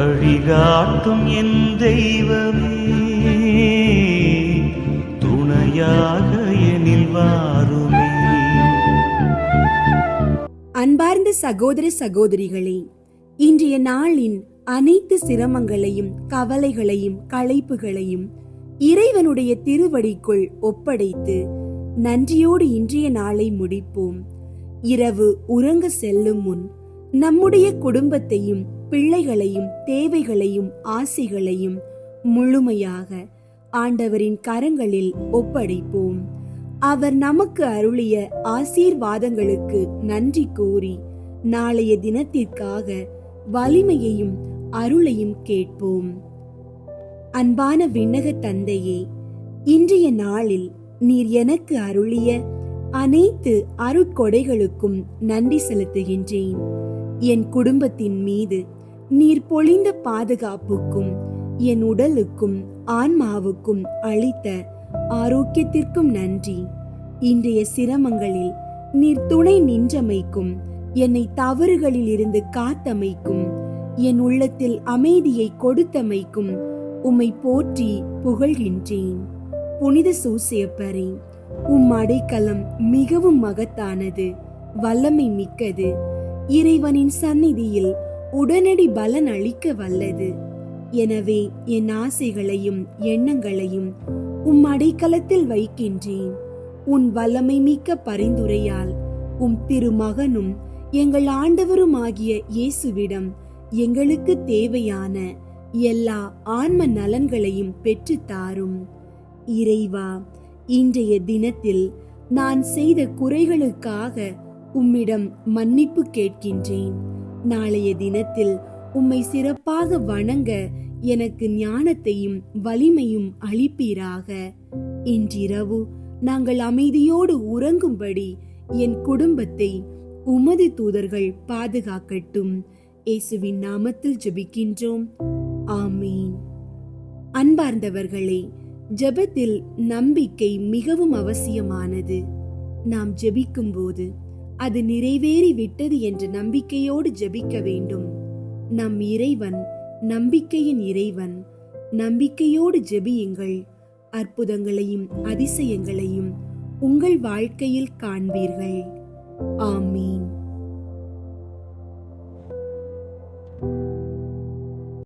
வழிகாட்டும் என் தெய்வமே. துணையாக எனில் வாருமே. அன்பார்ந்த சகோதர சகோதரிகளே இன்றைய நாளின் அனைத்து சிரமங்களையும் கவலைகளையும் களைப்புகளையும் இறைவனுடைய திருவடிக்குள் ஒப்படைத்து நன்றியோடு இன்றைய நாளை முடிப்போம். இரவு உறங்க செல்லும் முன் நம்முடைய குடும்பத்தையும் பிள்ளைகளையும் தேவைகளையும் ஆசைகளையும் முழுமையாக ஆண்டவரின் கரங்களில் ஒப்படைப்போம். அவர் நமக்கு அருளிய ஆசீர்வாதங்களுக்கு நன்றி கூறி நாளைய தினத்திற்காக வலிமையையும் அருளையும் கேட்போம். அன்பான விண்ணக தந்தையே இன்றைய நாளில் நீர் எனக்கு அருளிய அனைத்து அருட்கொடைகளுக்கும் நன்றி செலுத்துகின்றேன். என் குடும்பத்தின் மீது நீர் பொழிந்த பாதுகாப்புக்கும் என் உடலுக்கும் ஆன்மாவுக்கும் அளித்த ஆரோக்கியத்திற்கும் நன்றி. இன்றைய சிரமங்களில் நீர் துணை நின்றமைக்கும் என்னை தவறுகளில் இருந்து காத்தமைக்கும் என் உள்ளத்தில் அமைதியை கொடுத்தமைக்கும் உம்மை போற்றி புகழ்கின்றேன். புனித சூசியப்பரே உம் அடைக்கலம் மிகவும் மகத்தானது வல்லமை மிக்கது. இறைவனின் சந்நிதியில் உடனடி பலன் அளிக்க வல்லது. எனவே என் ஆசைகளையும் எண்ணங்களையும் உம் அடைக்கலத்தில் வைக்கின்றேன். உன் வல்லமை மிக்க பரிந்துரையால் உம் திருமகனும் எங்கள் ஆண்டவருமாகிய இயேசுவிடம் எங்களுக்கு தேவையான எல்லா ஆன்ம நலன்களையும் பெற்றுத் தாரும். இறைவா இன்றைய தினத்தில் நான் செய்த குறைகளுக்காக உம்மிடம் மன்னிப்பு கேட்கின்றேன். நாளைய தினத்தில் உம்மை சிறப்பாக வணங்க எனக்கு ஞானத்தையும் வலிமையும் அளிப்பீராக. இன்றிரவு நாங்கள் அமைதியோடு உறங்கும்படி என் குடும்பத்தை உமது தூதர்கள் பாதுகாக்கட்டும். இயேசுவின் நாமத்தில் ஜெபிக்கின்றோம். ஆமீன். அன்பார்ந்தவர்களே ஜெபத்தில் நம்பிக்கை மிகவும் அவசியமானது. நாம் ஜெபிக்கும் போது அது நிறைவேறி விட்டது என்ற நம்பிக்கையோடு ஜெபிக்க வேண்டும். நம் இறைவன் நம்பிக்கையின் இறைவன் நம்பிக்கையோடு ஜெபியுங்கள். அற்புதங்களையும் அதிசயங்களையும் உங்கள் வாழ்க்கையில் காண்பீர்கள். ஆமீன்.